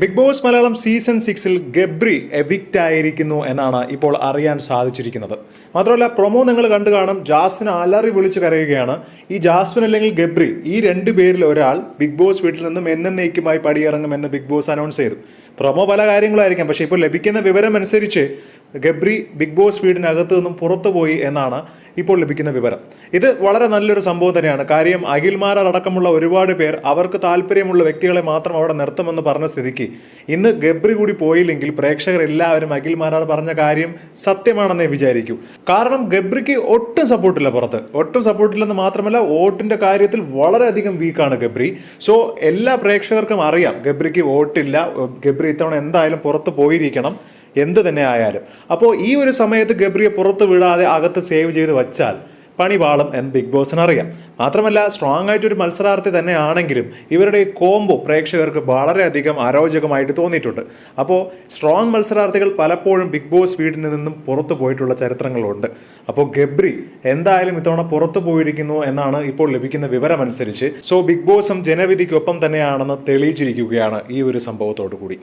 Big boss Malayalam season സിക്സിൽ Gabri evict ആയിരിക്കുന്നു എന്നാണ് ഇപ്പോൾ അറിയാൻ സാധിച്ചിരിക്കുന്നത്. മാത്രമല്ല പ്രൊമോ നിങ്ങൾ കണ്ടു കാണും. ജാസ്മിൻ അലറി വിളിച്ച് കരയുകയാണ്. ഈ ജാസ്മിൻ അല്ലെങ്കിൽ ഗബ്രി ഈ രണ്ടു പേരിൽ ഒരാൾ ബിഗ് ബോസ് വീട്ടിൽ നിന്നും എന്നേക്കുമായി പടിയിറങ്ങുമെന്ന് ബിഗ് ബോസ് അനൗൺസ് ചെയ്തു. പ്രൊമോ പല കാര്യങ്ങളായിരിക്കാം പക്ഷേ ഇപ്പോൾ ലഭിക്കുന്ന വിവരം അനുസരിച്ച് ഗബ്രി ബിഗ് ബോസ് വീടിനകത്ത് നിന്നും പുറത്തുപോയി എന്നാണ് ഇപ്പോൾ ലഭിക്കുന്ന വിവരം. ഇത് വളരെ നല്ലൊരു സംഭവം തന്നെയാണ്. കാര്യം അഖിൽമാരാർ അടക്കമുള്ള ഒരുപാട് പേർ അവർക്ക് താല്പര്യമുള്ള വ്യക്തികളെ മാത്രം അവിടെ നിർത്തുമെന്ന് പറഞ്ഞ സ്ഥിതിക്ക് ഇന്ന് ഗബ്രി കൂടി പോയില്ലെങ്കിൽ പ്രേക്ഷകർ എല്ലാവരും അഖിൽമാരാർ പറഞ്ഞ കാര്യം സത്യമാണെന്നേ വിചാരിക്കൂ. കാരണം ഗബ്രിക്ക് ഒട്ടും സപ്പോർട്ടില്ല പുറത്ത്. ഒട്ടും സപ്പോർട്ടില്ലെന്ന് മാത്രമല്ല വോട്ടിന്റെ കാര്യത്തിൽ വളരെയധികം വീക്കാണ് ഗബ്രി. സോ എല്ലാ പ്രേക്ഷകർക്കും അറിയാം ഗബ്രിക്ക് വോട്ടില്ല. ഗബ്രി ഇത്തവണ എന്തായാലും പുറത്ത് പോയിരിക്കണം. എന്ത് തന്നെ ആയാലും. അപ്പോൾ ഈ ഒരു സമയത്ത് ഗബ്രിയെ പുറത്ത് വിടാതെ അകത്ത് സേവ് ചെയ്ത് വച്ചാൽ പണി പാളും എന്ന് ബിഗ് ബോസിന് അറിയാം. മാത്രമല്ല സ്ട്രോങ് ആയിട്ടൊരു മത്സരാർത്ഥി തന്നെയാണെങ്കിലും ഇവരുടെ ഈ കോംബോ പ്രേക്ഷകർക്ക് വളരെയധികം അരോചകമായിട്ട് തോന്നിയിട്ടുണ്ട്. അപ്പോൾ സ്ട്രോങ് മത്സരാർത്ഥികൾ പലപ്പോഴും ബിഗ് ബോസ് വീട്ടിൽ നിന്നും പുറത്തു പോയിട്ടുള്ള ചരിത്രങ്ങളുണ്ട്. അപ്പോൾ ഗബ്രി എന്തായാലും ഇത്തവണ പുറത്തു പോയിരിക്കുന്നു എന്നാണ് ഇപ്പോൾ ലഭിക്കുന്ന വിവരമനുസരിച്ച്. സോ ബിഗ് ബോസും ജനവിധിക്കൊപ്പം തന്നെയാണെന്ന് തെളിയിച്ചിരിക്കുകയാണ് ഈ ഒരു സംഭവത്തോടു കൂടി